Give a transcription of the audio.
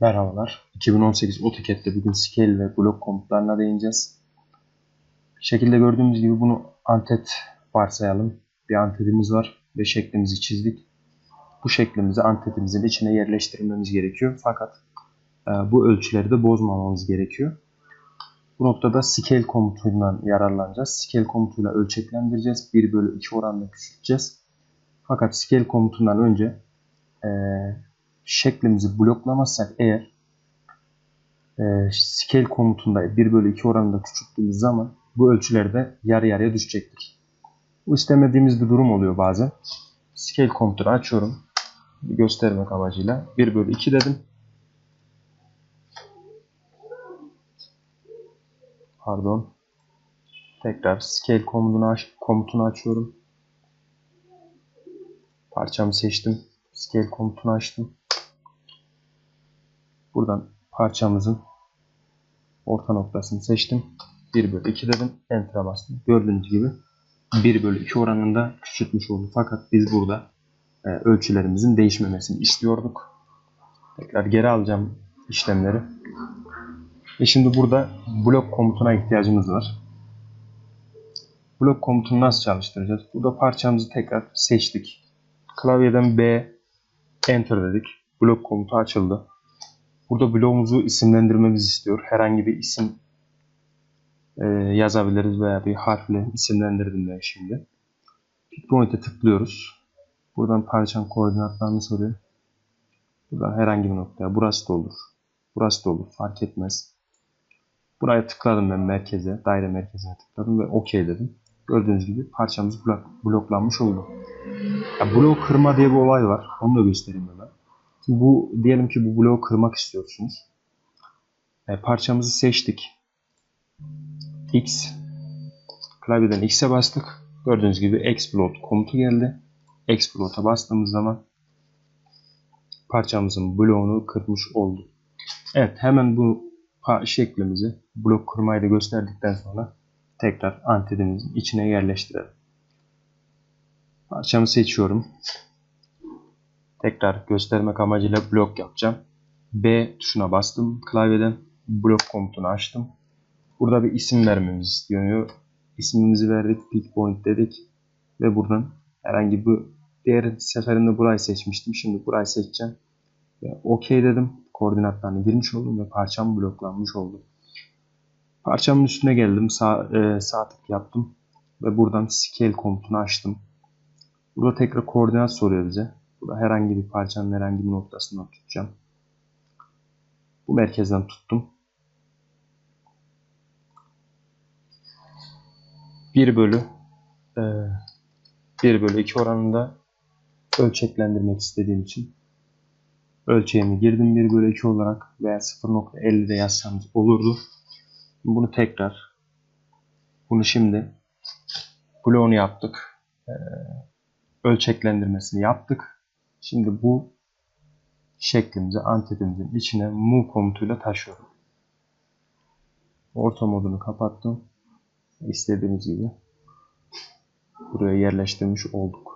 Merhabalar. 2018 AutoCAD'de bugün scale ve blok komutlarına değineceğiz. Şekilde gördüğümüz gibi bunu antet varsayalım. Bir antetimiz var ve şeklimizi çizdik. Bu şeklimizi antetimizin içine yerleştirmemiz gerekiyor. Fakat e, bu ölçüleri de bozmamamız gerekiyor. Bu noktada scale komutundan yararlanacağız. Scale komutuyla ölçeklendireceğiz. 1 bölü 2 oranla küçülteceğiz. Fakat scale komutundan önce e, şeklimizi bloklamazsak eğer e, scale komutunda 1 bölü 2 oranında küçülttüğümüz zaman bu ölçülerde yarı yarıya düşecektir. Bu istemediğimiz bir durum oluyor bazen. Scale komutunu açıyorum. Göstermek amacıyla 1 bölü 2 dedim. Pardon. Tekrar scale komutunu, aç, komutunu açıyorum. Parçamı seçtim. Scale komutunu açtım. Buradan parçamızın orta noktasını seçtim. 1 bölü 2 dedim. Enter'a bastım. Gördüğünüz gibi 1 bölü 2 oranında küçültmüş olduk. Fakat biz burada e, ölçülerimizin değişmemesini istiyorduk. Tekrar geri alacağım işlemleri. Ve şimdi burada blok komutuna ihtiyacımız var. Blok komutunu nasıl çalıştıracağız? Burada parçamızı tekrar seçtik. Klavyeden B Enter dedik. Blok komutu açıldı. Burada bloğumuzu isimlendirmemizi istiyor. Herhangi bir isim e, yazabiliriz veya bir harfle isimlendirdim ben şimdi. Pick Point'e tıklıyoruz. Buradan parçanın koordinatlarını soruyor. Buradan herhangi bir noktaya. Burası da olur. Burası da olur. Fark etmez. Buraya tıkladım ben merkeze. Daire merkezine tıkladım ve OK dedim. Gördüğünüz gibi parçamız blok, bloklanmış oldu. Ya blok kırma diye bir olay var. Onu da göstereyim hemen. Bu diyelim ki bu bloğu kırmak istiyorsunuz. E, parçamızı seçtik. X klavyeden X'e bastık. Gördüğünüz gibi explode komutu geldi. Explode'a bastığımız zaman parçamızın bloğunu kırmış olduk. Evet hemen bu şeklimizi blok kırmayı da gösterdikten sonra tekrar antetimizin içine yerleştirelim. Parçamı seçiyorum. Tekrar göstermek amacıyla blok yapacağım. B tuşuna bastım. Klavyeden blok komutunu açtım. Burada bir isim vermemizi istiyor. İsmimizi verdik. Pick point dedik. Ve buradan herhangi bir diğer seferinde burayı seçmiştim. Şimdi burayı seçeceğim. Ve OK dedim. Koordinatlarını girmiş oldum ve parçam bloklanmış oldu. Parçamın üstüne geldim. Sağ, e, sağ tık yaptım. Ve buradan scale komutunu açtım. Burada tekrar koordinat soruyor bize. Burada herhangi bir parçanın herhangi bir noktasından tutacağım. Bu merkezden tuttum. 1 bölü e, 1 bölü 2 oranında ölçeklendirmek istediğim için ölçeğimi girdim 1 bölü 2 olarak veya 0.50 de yazsanız olurdu. Bunu tekrar bunu şimdi bloğunu yaptık. Ee, ölçeklendirmesini yaptık. Şimdi bu şeklimizi antetimizin içine move komutuyla taşıyorum. Orta modunu kapattım. İstediğimiz gibi buraya yerleştirmiş olduk.